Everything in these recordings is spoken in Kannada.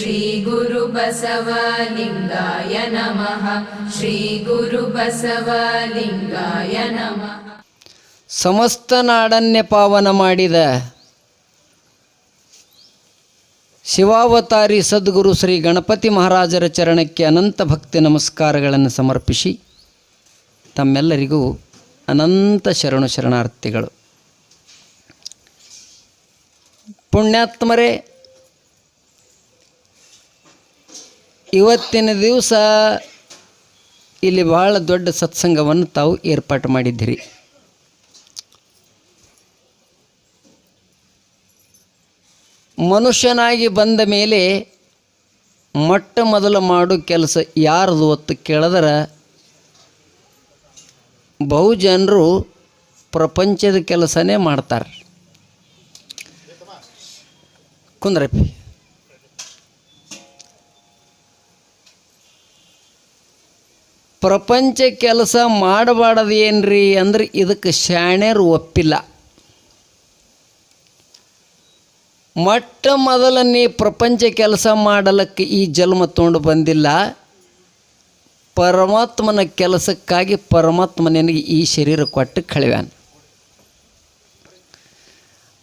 ಶ್ರೀ ಗುರು ಬಸವಲಿಂಗಾಯ ನಮಃ ಶ್ರೀ ಗುರು ಬಸವಲಿಂಗಾಯ ನಮಃ ಸಮಸ್ತ ನಾಡನ್ಯ ಪಾವನ ಮಾಡಿದ ಶಿವಾವತಾರಿ ಸದ್ಗುರು ಶ್ರೀ ಗಣಪತಿ ಮಹಾರಾಜರ ಚರಣಕ್ಕೆ ಅನಂತ ಭಕ್ತಿ ನಮಸ್ಕಾರಗಳನ್ನು ಸಮರ್ಪಿಸಿ ತಮ್ಮೆಲ್ಲರಿಗೂ ಅನಂತ ಶರಣು ಶರಣಾರ್ಥಿಗಳು. ಪುಣ್ಯಾತ್ಮರೇ ಇವತ್ತಿನ ದಿವಸ ಇಲ್ಲಿ ಬಹಳ ದೊಡ್ಡ ಸತ್ಸಂಗವನ್ನು ತಾವು ಏರ್ಪಾಟು ಮಾಡಿದ್ದೀರಿ. ಮನುಷ್ಯನಾಗಿ ಬಂದ ಮೇಲೆ ಮೊಟ್ಟ ಮೊದಲು ಮಾಡೋ ಕೆಲಸ ಯಾರದು ಹೊತ್ತು ಕೇಳಿದ್ರೆ ಬಹು ಜನರು ಪ್ರಪಂಚದ ಕೆಲಸನೇ ಮಾಡ್ತಾರೆ. ಕುಂದ್ರಪ್ಪಿ. ಪ್ರಪಂಚ ಕೆಲಸ ಮಾಡಬಾರ್ದು ಏನ್ರಿ ಅಂದ್ರೆ ಇದಕ್ಕೆ ಶಾಣ್ಯರು ಒಪ್ಪಿಲ್ಲ. ಮೊಟ್ಟ ಮೊದಲನೇ ಪ್ರಪಂಚ ಕೆಲಸ ಮಾಡಲಿಕ್ಕೆ ಈ ಜನ್ಮ ತೊಗೊಂಡು ಬಂದಿಲ್ಲ. ಪರಮಾತ್ಮನ ಕೆಲಸಕ್ಕಾಗಿ ಪರಮಾತ್ಮ ನಿನಗೆ ಈ ಶರೀರ ಕೊಟ್ಟು ಕಳಿವ್ಯಾನ.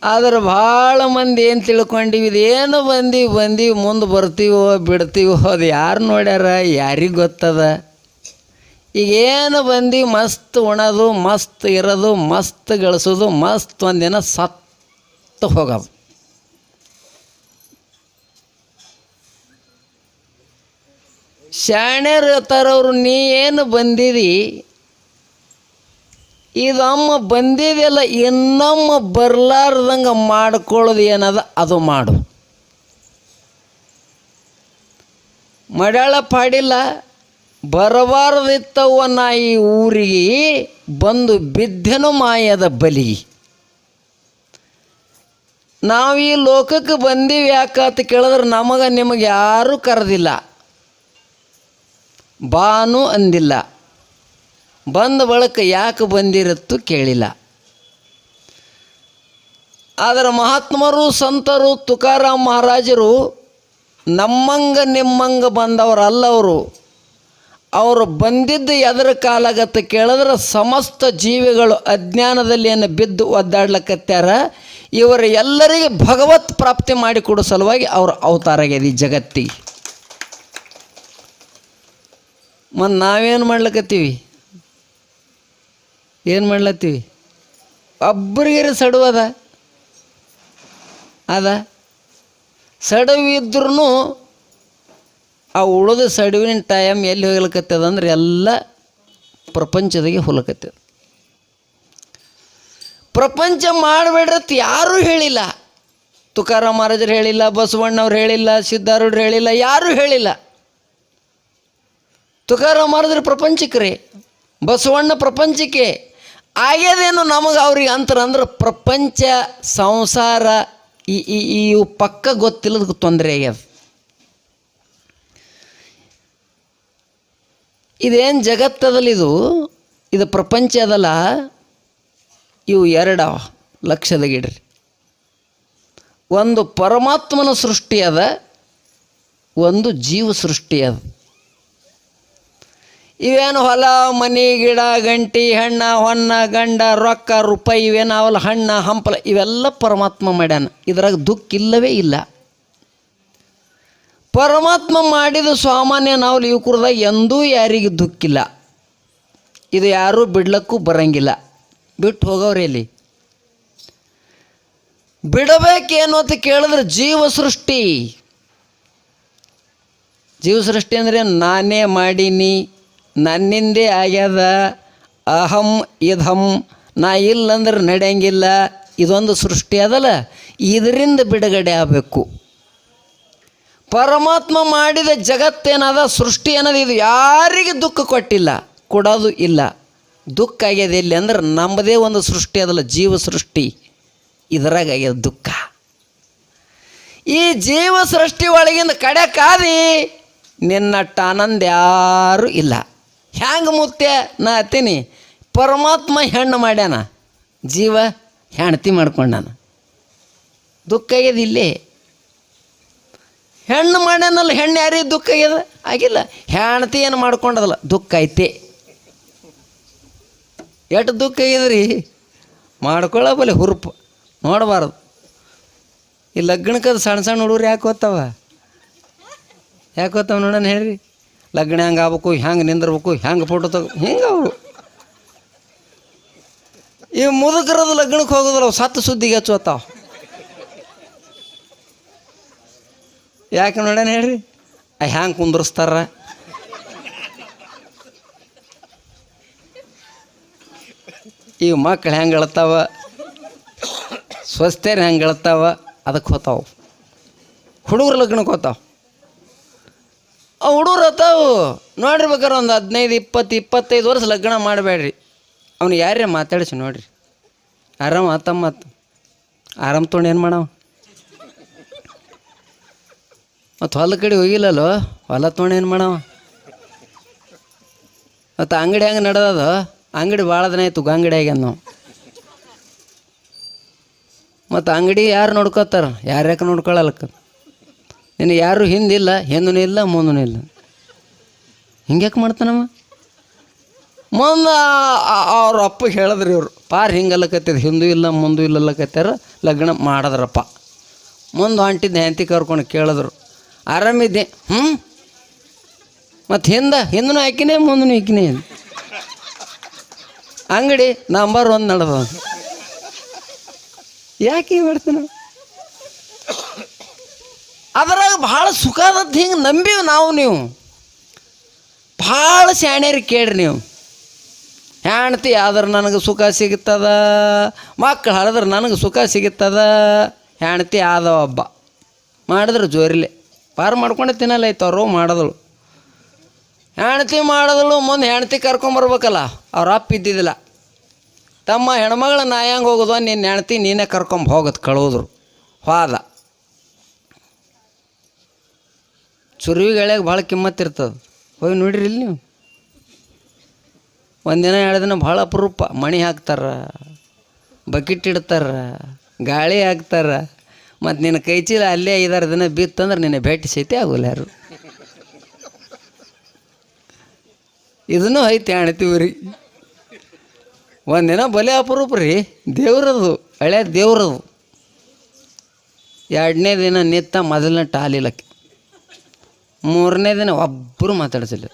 ಆದ್ರೆ ಭಾಳ ಮಂದಿ ಏನು ತಿಳ್ಕೊಂಡಿವಿ, ಇದೇನು ಬಂದೀವಿ ಬಂದೀವಿ, ಮುಂದೆ ಬರ್ತೀವೋ, ಬಿಡ್ತೀವೋ, ಅದು ಯಾರು ನೋಡ್ಯಾರ, ಯಾರಿಗೆ ಗೊತ್ತದ? ಈಗ ಏನು ಬಂದಿ ಮಸ್ತ್ ಉಣೋದು, ಮಸ್ತ್ ಇರೋದು, ಮಸ್ತ್ ಗಳಿಸೋದು, ಮಸ್ತ್ ಒಂದಿನ ಸತ್ತು ಹೋಗೋದು. ಶಾಣ್ಯರು ಇರ್ತಾರವ್ರು ನೀ ಏನು ಬಂದಿದಿ? ಇದಮ್ಮ ಬಂದಿದೆಯಲ್ಲ, ಇನ್ನೊಮ್ಮ ಬರಲಾರ್ದಂಗೆ ಮಾಡ್ಕೊಳ್ಳೋದು ಏನದ, ಅದು ಮಾಡು. ಮಡಾಳ ಪಾಡಿಲ್ಲ ಬರಬಾರ್ದಿತ್ತವ್ವ ನಾಯಿ ಊರಿಗೆ, ಬಂದು ಬಿದ್ದೆನು ಮಾಯದ ಬಲಿ. ನಾವು ಈ ಲೋಕಕ್ಕೆ ಬಂದೀವಿ ಯಾಕಂತ ಕೇಳಿದ್ರೆ ನಮಗೆ ನಿಮಗೆ ಯಾರೂ ಕರೆದಿಲ್ಲ. ಬಾನು ಅಂದಿಲ್ಲ. ಬಂದ ಬಳಿಕ ಯಾಕೆ ಬಂದಿರತ್ತು ಕೇಳಿಲ್ಲ. ಆದರೆ ಮಹಾತ್ಮರು, ಸಂತರು, ತುಕಾರಾಮ್ ಮಹಾರಾಜರು ನಮ್ಮಂಗ ನಿಮ್ಮಂಗ ಬಂದವರಲ್ಲವರು ಅವರು ಬಂದಿದ್ದು ಎದರ ಕಾಲಾಗತ್ತೆ ಕೇಳಿದ್ರೆ ಸಮಸ್ತ ಜೀವಿಗಳು ಅಜ್ಞಾನದಲ್ಲಿ ಏನು ಬಿದ್ದು ಒದ್ದಾಡ್ಲಕತ್ಯಾರ, ಇವರ ಎಲ್ಲರಿಗೆ ಭಗವತ್ ಪ್ರಾಪ್ತಿ ಮಾಡಿಕೊಡೋ ಸಲುವಾಗಿ ಅವರು ಅವತಾರ ಈ ಜಗತ್ತಿಗೆ ಮತ್ತು ನಾವೇನು ಮಾಡ್ಲಕತ್ತೀವಿ? ಏನು ಮಾಡ್ಲತ್ತೀವಿ? ಒಬ್ಬರಿಗೆ ಸಡುವದ ಅದ. ಸಡವಿದ್ರೂ ಆ ಉಳಿದ ಸಡುವಿನ ಟೈಮ್ ಎಲ್ಲಿ ಹೋಗ್ಲಿಕ್ಕತ್ತದ ಅಂದ್ರೆ ಎಲ್ಲ ಪ್ರಪಂಚದಾಗೆ ಹೋಲಕತ್ತದ ಪ್ರಪಂಚ ಮಾಡಬೇಡ್ರತ್ ಯಾರೂ ಹೇಳಿಲ್ಲ. ತುಕಾರಾಮ್ ಮಹಾರಾಜರು ಹೇಳಿಲ್ಲ, ಬಸವಣ್ಣವ್ರು ಹೇಳಿಲ್ಲ, ಸಿದ್ಧಾರೂಢರು ಹೇಳಿಲ್ಲ, ಯಾರೂ ಹೇಳಿಲ್ಲ. ತುಕಾರಾಮ್ ಮಹಾರಾಜರು ಪ್ರಪಂಚಕ್ಕೆ ಬಸವಣ್ಣ ಪ್ರಪಂಚಕ್ಕೆ ಆಗ್ಯದೇನು ನಮಗೆ ಅವ್ರಿಗೆ ಅಂತರ ಅಂದ್ರೆ ಪ್ರಪಂಚ, ಸಂಸಾರ, ಈ ಇವು ಪಕ್ಕ ಗೊತ್ತಿಲ್ಲದ ತೊಂದರೆ ಆಗ್ಯದ. ಇದೇನು ಜಗತ್ತದಲ್ಲ ಇದು ಇದು ಪ್ರಪಂಚ ಅದಲ್ಲ, ಇವು ಎರಡ ಲಕ್ಷದ ಗಿಡ್ರಿ ಒಂದು ಪರಮಾತ್ಮನ ಸೃಷ್ಟಿ ಅದ, ಒಂದು ಜೀವ ಸೃಷ್ಟಿ ಅದ. ಇವೇನು ಹೊಲ, ಮನೆ, ಗಿಡ, ಗಂಟಿ, ಹಣ್ಣ, ಹೊನ್ನ, ಗಂಡ, ರೊಕ್ಕ, ರೂಪಾಯಿ, ಇವೇನು ಅವಲ್ಲ ಹಣ್ಣ, ಹಂಪಲ, ಇವೆಲ್ಲ ಪರಮಾತ್ಮ ಮಾಡ್ಯಾನ. ಇದ್ರಾಗ ದುಃಖ ಇಲ್ಲವೇ ಇಲ್ಲ. ಪರಮಾತ್ಮ ಮಾಡಿದ ಸಾಮಾನ್ಯ ನಾವು ಲೀವ್ ಕುಡ್ದಾಗ ಎಂದೂ ಯಾರಿಗೆ ದುಃಖಿಲ್ಲ. ಇದು ಯಾರೂ ಬಿಡ್ಲಕ್ಕೂ ಬರಂಗಿಲ್ಲ. ಬಿಟ್ಟು ಹೋಗೋರಿ ಇಲ್ಲಿ. ಬಿಡಬೇಕೇನು ಅಂತ ಕೇಳಿದ್ರೆ ಜೀವ ಸೃಷ್ಟಿ. ಜೀವ ಸೃಷ್ಟಿ ಅಂದರೆ ನಾನೇ ಮಾಡೀನಿ, ನನ್ನಿಂದೇ ಆಗ್ಯದ, ಅಹಂ ಇದಂ ನಾ ಇಲ್ಲಂದ್ರೆ ನಡೆಯಂಗಿಲ್ಲ. ಇದೊಂದು ಸೃಷ್ಟಿ ಅದಲ್ಲ. ಇದರಿಂದ ಬಿಡುಗಡೆ ಆಗಬೇಕು. ಪರಮಾತ್ಮ ಮಾಡಿದ ಜಗತ್ತೇನದ, ಸೃಷ್ಟಿ ಅನ್ನೋದು ಇದು ಯಾರಿಗೆ ದುಃಖ ಕೊಟ್ಟಿಲ್ಲ, ಕೊಡೋದು ಇಲ್ಲ. ದುಃಖ ಆಗ್ಯದ ಎಲ್ಲಿ ಅಂದ್ರೆ ನಮ್ಮದೇ ಒಂದು ಸೃಷ್ಟಿ ಅದಲ್ಲ, ಜೀವ ಸೃಷ್ಟಿ. ಇದರಾಗ ಆಗ್ಯದ ದುಃಖ. ಈ ಜೀವ ಸೃಷ್ಟಿ ಒಳಗಿಂದ ಕಡೆ ಕಾದಿ ನಿನ್ನಟ್ಟ ಆನಂದ ಯಾರೂ ಇಲ್ಲ. ಹ್ಯಾಂಗೆ ಮುತ್ತೆ ನಾ ಅತ್ತೀನಿ ಪರಮಾತ್ಮ ಹೆಣ್ಣು ಮಾಡ್ಯಾನ, ಜೀವ ಹೆಣ್ತಿ ಮಾಡ್ಕೊಂಡಾನ. ದುಃಖ ಆಗ್ಯದ ಇಲ್ಲೇ. ಹೆಣ್ಣು ಮಾಡ್ಯಾನಲ್ಲ, ಹೆಣ್ಣು ಯಾರಿಗೆ ದುಃಖ ಆಗ್ಯದ? ಆಗಿಲ್ಲ. ಹೆಣ್ತಿ ಏನು ಮಾಡ್ಕೊಂಡದಲ್ಲ? ದುಃಖ ಐತೆ. ಎಷ್ಟು ದುಃಖ ಆಗ್ಯದ್ರಿ? ಮಾಡ್ಕೊಳ್ಳಬಲ್ಲ ಹುರುಪು. ನೋಡಬಾರ್ದು. ಈ ಲಗ್ನಕ್ಕದು ಸಣ್ಣ ಸಣ್ಣ ಹುಡುಗರು ಯಾಕೆ ಓದ್ತಾವ? ಯಾಕೆ ಓದ್ತಾವ ನೋಡೋಣ ಹೇಳ್ರಿ. ಲಗ್ನ ಹೆಂಗೆ ಆಗ್ಬೇಕು, ಹೆಂಗೆ ನಿಂದಿರ್ಬೇಕು, ಹೆಂಗೆ ಫೋಟೋ ತಗೋ ಹಿಂಗೆ ಅವರು ಈ ಮುದುಕರದು ಲಗ್ನಕ್ಕೆ ಹೋಗೋದಲ್ಲ ಸತ್ತು ಸುದ್ದಿಗೆ ಹಚ್ಚೋತಾವ ಯಾಕೆ ನೋಡೋಣ ಹೇಳ್ರಿ? ಆ ಹ್ಯಾಂಗೆ ಕುಂದ್ರಸ್ತಾರ? ಈ ಮಕ್ಳು ಹೆಂಗೆ ಹೇಳ್ತಾವ ಸ್ವಸ್ಥರು ಹೆಂಗೆ ಹೇಳ್ತಾವ ಅದಕ್ಕೆ ಹೋತಾವ. ಹುಡುಗರು ಲಗ್ನಕ್ಕೆ ಹೋತಾವ. ಆ ಹುಡುಗರು ಹೋತಾವು ನೋಡಿರ್ಬೇಕಾರೆ ಒಂದು ಹದಿನೈದು, ಇಪ್ಪತ್ತು, ಇಪ್ಪತ್ತೈದು ವರ್ಷ ಲಗ್ನ ಮಾಡಬೇಡ್ರಿ. ಅವ್ನು ಯಾರೇ ಮಾತಾಡಿಸಿ ನೋಡ್ರಿ. ಆರಾಮ ಆತಮ್ಮ ಆತು. ಆರಾಮ್ ತೊಗೊಂಡು ಏನು ಮಾಡವ? ಮತ್ತು ಹೊಲ ಕಡೆ ಹೋಗಿಲ್ಲಲ್ಲೋ? ಹೊಲ ತೊಗೊಂಡು ಏನು ಮಾಡವ? ಮತ್ತು ಅಂಗಡಿ ಹೆಂಗೆ ನಡೆದದ? ಅಂಗಡಿ ಭಾಳ ದಿನ ಆಯ್ತು ಅಂಗಡಿ ಆಗ್ಯಾನ ನಾವು ಮತ್ತು ಅಂಗಡಿ ಯಾರು ನೋಡ್ಕೋತಾರ ಯಾರು ಯಾಕೆ ನೋಡ್ಕೊಳ್ಳಲಕ್ಕ ನಿನ್ನ ಯಾರು ಹಿಂದಿಲ್ಲ ಹಿಂದೂ ಇಲ್ಲ ಮುಂದೂ ಇಲ್ಲ ಹಿಂಗ್ಯಾಕೆ ಮಾಡ್ತಾನಮ್ಮ ಮುಂದೆ ಅವ್ರ ಅಪ್ಪ ಹೇಳಿದ್ರಿ ಇವರು, ಪಾರ್ ಹಿಂಗಲ್ಲಕತ್ತಿದ್ ಹಿಂದೂ ಇಲ್ಲ, ಮುಂದೂ ಇಲ್ಲಲ್ಲಕತ್ಯಾರ ಲಗ್ನ ಮಾಡಿದ್ರಪ್ಪ. ಮುಂದೆ ಹೊಂಟಿದ್ದೆ ಹೆಂತಿ ಕರ್ಕೊಂಡು ಕೇಳಿದ್ರು. ಆರಾಮಿದ್ದೆ. ಹ್ಞೂ ಮತ್ತು ಹಿಂದೆ ಹಿಂದೂ ಹಾಕಿನೇ ಮುಂದೂ ಹಾಕಿನೇ ಅಂಗಡಿ ನಂಬರ್ ಒಂದು ನಡೆದ ಯಾಕೆ ಮಾಡ್ತೀನಿ ಅದರಾಗ ಭಾಳ ಸುಖ ಅದದ್ದು ಹಿಂಗೆ ನಂಬೀವಿ ನಾವು ನೀವು. ಭಾಳ ಶಾಣ್ಯರಿ ಕೇಳ್ರಿ ನೀವು. ಹೆಣ್ತಿ ಆದ್ರೆ ನನಗೆ ಸುಖ ಸಿಗುತ್ತದ ಮಕ್ಕಳು ಹಳದ್ರೆ ನನಗೆ ಸುಖ ಸಿಗುತ್ತದ ಹೆಣ್ತಿ ಆದ ಒಬ್ಬ. ಮಾಡಿದ್ರೆ ಜೋರಿಲೆ. ಪಾರು ಮಾಡ್ಕೊಂಡು ತಿನ್ನಲ್ಲ ಅವರು ಮಾಡಿದಳು. ಹೆಣ್ತಿ ಮಾಡಿದಳು, ಮುಂದೆ ಹೆಣ್ತಿ ಕರ್ಕೊಂಬರ್ಬೇಕಲ್ಲ ಅವ್ರ ಅಪ್ಪ ಇದ್ದಿದ್ದಿಲ್ಲ. ತಮ್ಮ ಹೆಣ್ಮಗಳ ನಾಯಂಗೆ ಹೆಂಗೆ ಹೋಗೋದು ನಿನ್ನ ಹೆಣ್ತಿ ನೀನೇ ಕರ್ಕೊಂಬ ಹೋಗೋದು ಕಳೋದ್ರು ಹೋದ ಚುರುವಿಗಳಿಗೆ ಭಾಳ ಕಿಮ್ಮತ್ತಿರ್ತದೆ ಹೋಗಿ ನೋಡಿರಿ ಇಲ್ಲಿ ನೀವು. ಒಂದಿನ ಎರಡು ದಿನ ಭಾಳ ಅಪರೂಪ. ಮಣಿ ಹಾಕ್ತಾರ, ಬಕೆಟ್ ಇಡ್ತಾರ, ಗಾಳಿ ಹಾಕ್ತಾರ. ಮತ್ತು ನಿನ್ನ ಕೈ ಚೀಲ ಅಲ್ಲೇ ಐದಾರು ದಿನ ಬಿತ್ತಂದ್ರೆ ನಿನ್ನ ಭೇಟಿ ಸೈತಿ ಆಗೋಲ್ಲ ಯಾರು? ಇದನ್ನು ಐತೆ ಅಣ್ತೀವ್ರಿ ಒಂದಿನ ಬಲೆ ಅಪರೂಪ ರೀ, ದೇವ್ರದು, ಹಳೆ ದೇವ್ರದು. ಎರಡನೇ ದಿನ ನಿತ್ತ ಮೊದಲನೇ ಟಾಲಿಲಕ್ಕೆ ಮೂರನೇ ದಿನ ಒಬ್ಬರು ಮಾತಾಡಿಸಿಲ್ಲ.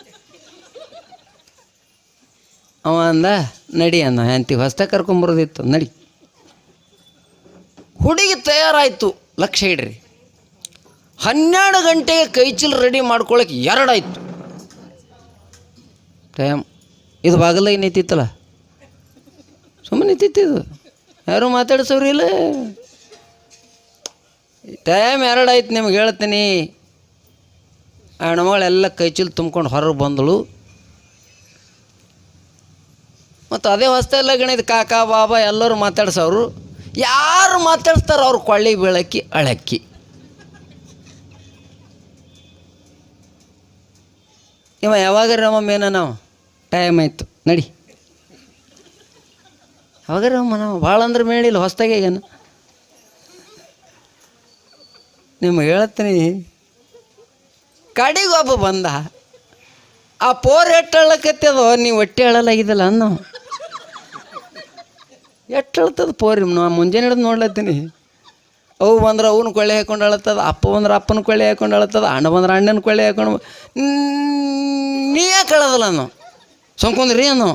ಅವ ಅಂದ, ನಡಿ ಅನ್ನ ಹೆಂತಿ ಹೊಸ್ತ ಕರ್ಕೊಂಬರೋದಿತ್ತು, ನಡಿ. ಹುಡುಗಿ ತಯಾರಾಯಿತು. ಲಕ್ಷ ಇಡ್ರಿ. ಹನ್ನೆರಡು ಗಂಟೆಗೆ ಕೈಚಿಲ್ ರೆಡಿ ಮಾಡ್ಕೊಳಕ್ಕೆ ಎರಡಾಯ್ತು. ಟೈಮ್. ಇದು ಬಾಗಲಾಗಿ ನಿಂತಿತ್ತಲ್ಲ? ಸುಮ್ಮನೆ ಇದು. ಯಾರು ಮಾತಾಡ್ಸೋರಿ ಇಲ್ಲ. ಟೈಮ್ ಎರಡಾಯ್ತು ನಿಮ್ಗೆ ಹೇಳ್ತೀನಿ. ಹೆಣ್ಮಗಳೆಲ್ಲ ಕೈಚಿಲ್ ತುಂಬ್ಕೊಂಡು ಹೊರಗೆ ಬಂದಳು. ಮತ್ತು ಅದೇ ಹೊಸ್ತೆಲ್ಲ ಗಣಿತ ಕಾಕ, ಬಾಬಾ ಎಲ್ಲರೂ ಮಾತಾಡ್ಸೋರು. ಯಾರು ಮಾತಾಡ್ತಾರೋ ಅವ್ರು ಕೊಳ್ಳಿ ಬೀಳಕ್ಕಿ, ಅಳಕ್ಕಿ. ಇವ ಯಾವಾಗ ರಮ್ಮ ಏನ ನಾವು ಟೈಮ್ ಆಯಿತು. ನಡಿ. ಯಾವಾಗ ರಮ್ಮ ನಾವು ಭಾಳ ಅಂದ್ರೆ ಮೇಳಿಲ್ಲ, ಹೊಸ್ದಾಗೆ ಏನು ನಿಮ್ಗೆ ಹೇಳ್ತೀನಿ. ಕಡೆಗೆ ಒಬ್ಬ ಬಂದ. ಆ ಪೋರ್ ಎಟ್ಟು ಹೇಳಕತ್ತದೋ ನೀವು ಹೊಟ್ಟೆ ಹೇಳಲಾಗಿದ್ದಲ್ಲ ಅನ್ನೋ ಎಷ್ಟು ಹೇಳ್ತದ ಪೋರಿ ನಾ ಮುಂಜಾನೆ ಹಿಡಿದು ನೋಡ್ಲತ್ತೀನಿ. ಅವು ಬಂದ್ರೆ ಅವನ ಕೊಳ್ಳೆ ಹಾಕೊಂಡು ಅಳತ್ತದ ಅಪ್ಪ ಬಂದ್ರೆ ಅಪ್ಪನ ಕೊಳ್ಳೆ ಹಾಕೊಂಡು ಅಳತ್ತದ ಅಣ್ಣ ಬಂದ್ರೆ ಅಣ್ಣನ ಕೊಳ್ಳೆ ಹಾಕೊಂಡು ನೀ ಯಾಕೆ ಹೇಳೋದಿಲ್ಲ ಅನ್ನೋ? ಸುಮ್ಕೊಂದ್ರಿ ಅನ್ನೋ?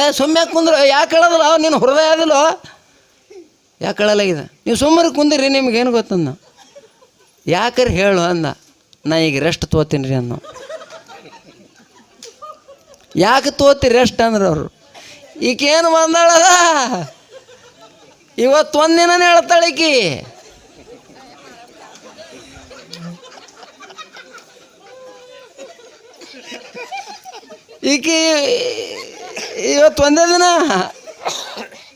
ಏ ಸುಮ್ಮನೆ ಕುಂದ್ರ ಯಾಕೆ ಹೇಳೋದಿಲ್ಲ ನೀನು ಹೃದಯ ಆದಿಲ್ಲೋ. ಯಾಕೆ ಹೇಳಲಾಗಿದೆ ನೀವು ಸುಮ್ಮನೆ ಕುಂದಿರಿ ನಿಮ್ಗೇನು ಗೊತ್ತಂದ? ಯಾಕರೆ ಹೇಳು ಅಂದ, ನಾ ಈಗ ರೆಸ್ಟ್ ತೋತೀನಿ ರೀ ಅನ್ನೋ. ಯಾಕೆ ತೋತಿ ರೆಸ್ಟ್ ಅಂದ್ರೆ ಅವರು? ಈಕೇನು ಬಂದಾಳದ? ಇವತ್ತು ಒಂದಿನ ಹೇಳ್ತಾಳೆ ಈಕಿ. ಇವತ್ತು ಒಂದೇ ದಿನ?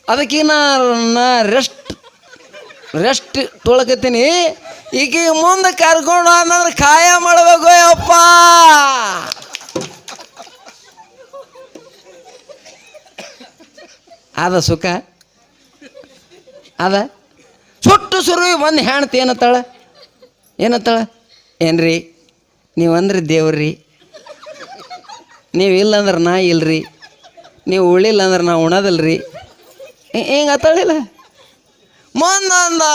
ಅದಕ್ಕೆ ನಾ ರೆಸ್ಟ್ ರೆಸ್ಟ್ ತೊಳಕತ್ತೀನಿ. ಈಕಿ ಮುಂದೆ ಕರ್ಕೊಂಡು ಅಂದ್ರೆ ಖಾಯ ಮಾಡಬೇಕು ಅಪ್ಪ ಅದ ಸುಖ? ಅದ? ಸುಟ್ಟು ಸುರುವಿ ಒಂದು ಹೆಣ್ತಿ ಏನತ್ತಾಳ? ಏನತ್ತಾಳ? ಏನ್ರಿ? ನೀವು ಅಂದ್ರೆ ದೇವ್ರಿ. ನೀವು ಇಲ್ಲಂದ್ರೆ ನಾ ಇಲ್ರಿ. ನೀವು ಉಳಿಲ್ಲ ಅಂದ್ರೆ ನಾ ಉಣದಲ್ರಿ. ಹಿಂಗೆ ಅತ್ತಾಳಿಲ್ಲ ಮುಂದೊಂದು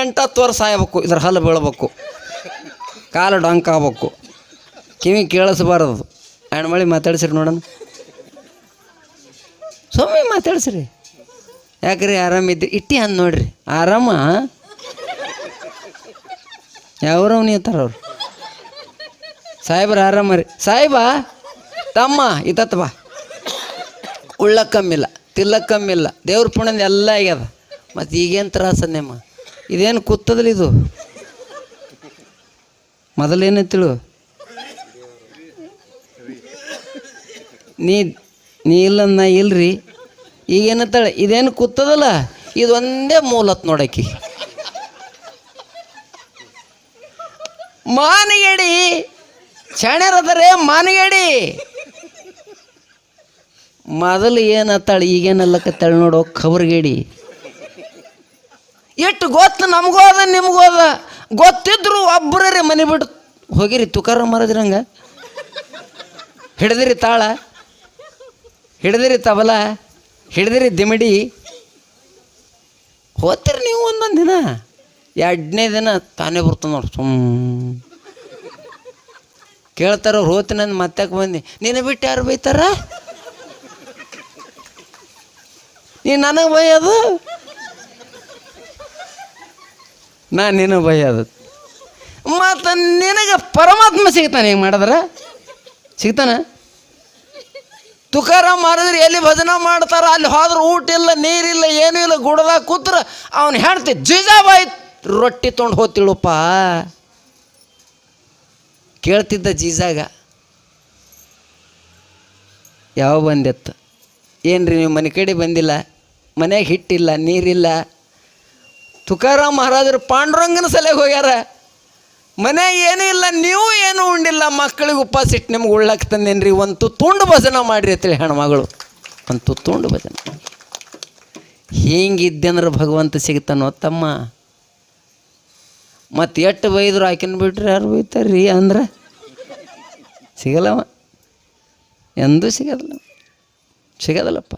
ಎಂಟತ್ತು ವರ್ಷ ಆಗ್ಬೇಕು, ಇದ್ರ ಹಲ್ಲು ಬೀಳ್ಬೇಕು. ಕಾಲು ಡಂಕ್ ಆಗ್ಬೇಕು ಕಿವಿ ಕೇಳಿಸ್ಬಾರ್ದು. ಹೆಣ್ಮಳಿ ಮಾತಾಡ್ಸಿರಿ ನೋಡೋಣ. ಮಾತಾಡ್ಸ್ರಿ. ಯಾಕ್ರಿ ಆರಾಮಿದ್ರಿ ಇಟ್ಟಿ ಅಂದ್ ನೋಡ್ರಿ. ಆರಾಮ? ಯಾವ್ರವ್ ನೀತಾರ ಅವ್ರು? ಸಾಹೇಬ್ರ ಆರಾಮ ರೀ. ಸಾಹೇಬ, ತಮ್ಮ ಇತತ್ ಬಾ. ಉಳ್ಳಕ್ಕೆ ಕಮ್ಮಿಲ್ಲ ತಿಲ್ಲಕ್ಕೆ ಕಮ್ಮಿಲ್ಲ. ದೇವ್ರ ಪುಣ್ಯ ಎಲ್ಲ ಆಗ್ಯದ. ಮತ್ತು ಈಗೇನು ನಿಮ್ಮ? ಇದೇನು ಕೂತದಲ್ಲ ಇದು? ಮೊದಲೇನೈತಿಳು ನೀ ನೀ ಇಲ್ಲ ನಾ ಇಲ್ರಿ. ಈಗೇನತ್ತಾಳೆ ಇದೇನು ಕೂತದಲ್ಲ? ಇದೊಂದೇ ಮೂಲತ್ ನೋಡಕ್ಕಿ. ಮಾನಗೇಡಿ ಶಾಣ್ಯರದರೆ ಮಾನಗೇಡಿ. ಮೊದಲು ಏನತ್ತಾಳೆ ಈಗೇನಲ್ಲಕತ್ತಾಳೆ ನೋಡು ಖಬರ್ಗೇಡಿ ಎಷ್ಟು ಗೊತ್ತು ನಮಗೂ ಅದ, ನಿಮಗೂ ಅದ. ಗೊತ್ತಿದ್ರು ಒಬ್ಬರೇ ಮನೆ ಬಿಟ್ಟು ಹೋಗಿರಿ ತುಕಾರ ಮರದ್ರಂಗ ಹಿಡ್ದಿರಿ ತಾಳ. ಹಿಡ್ದಿರಿ ತಬಲ. ಹಿಡ್ದಿರಿ ದಿಮಿಡಿ. ಹೋತಿರಿ ನೀವು ಒಂದೊಂದು ದಿನ. ಎರಡನೇ ದಿನ ತಾನೇ ಬರ್ತದೆ ನೋಡಿ, ಸುಮ್. ಕೇಳ್ತಾರ ಹೋತಿ ನನ್ನ ಮತ್ತೆ ಬಂದು. ನೀನು ಬಿಟ್ಟು ಯಾರು ಬೈತಾರ? ನೀ ನನಗೆ ಬೈಯೋದು? ನಾ ನಿನ್ನ ಬೈಯೋದು. ಮತ್ತು ನಿನಗೆ ಪರಮಾತ್ಮ ಸಿಗ್ತಾನೆ, ಹಿಂಗೆ ಮಾಡಿದ್ರೆ? ಸಿಗ್ತಾನ? ತುಕಾರ ಮಾಡಿದ್ರೆ ಎಲ್ಲಿ ಭಜನೆ ಮಾಡ್ತಾರ? ಅಲ್ಲಿ ಹೋದ್ರೆ ಊಟ ಇಲ್ಲ ನೀರಿಲ್ಲ ಏನೂ ಇಲ್ಲ, ಗುಡದಾಗ ಕೂತ್ರ ಅವನು ಹೇಳ್ತಿ ಜೀಜಾಬಾಯಿ, ರೊಟ್ಟಿ ತೊಗೊಂಡು ಹೋತಿಳುಪ್ಪ ಕೇಳ್ತಿದ್ದ ಜೀಜಾಗ. ಯಾವ ಬಂದೆತ್ತ? ಏನ್ರಿ ನೀವು ಮನೆ ಕಡೆ ಬಂದಿಲ್ಲ? ಮನೆಗೆ ಹಿಟ್ಟಿಲ್ಲ, ನೀರಿಲ್ಲ? ತುಕಾರಾಮ್ ಮಹಾರಾಜರು ಪಾಂಡುರಂಗನ ಸಲಹೆ ಹೋಗ್ಯಾರ? ಮನ್ಯಾಗ ಏನೂ ಇಲ್ಲ, ನೀವು ಏನೂ ಉಂಡಿಲ್ಲ, ಮಕ್ಕಳಿಗೆ ಉಪವಾಸ ಇಟ್ಟು ನಿಮ್ಗೆ ಉಳ್ಳಕ್ಕೆ ತಂದೇನ್ರಿ. ಒಂದು ತುಂಡು ಭಜನ ಮಾಡಿರಿ ಅಂತೇಳಿ ಹೆಣ್ಮಗಳು. ಒಂದು ತುತ್ತುಂಡು ಭಜನೆ ಹಿಂಗಿದ್ದಂದ್ರೆ ಭಗವಂತ ಸಿಗ್ತಾನೋ ತಮ್ಮ? ಮತ್ತು ಎಷ್ಟು ಬೈದ್ರು ಆಕಿನ ಬಿಟ್ರೆ ಯಾರು ಬೈತಾರ್ರಿ ಅಂದ್ರೆ? ಸಿಗಲ್ಲವ. ಎಂದೂ ಸಿಗೋದಿಲ್ಲ ಸಿಗೋದಿಲ್ಲಪ್ಪ.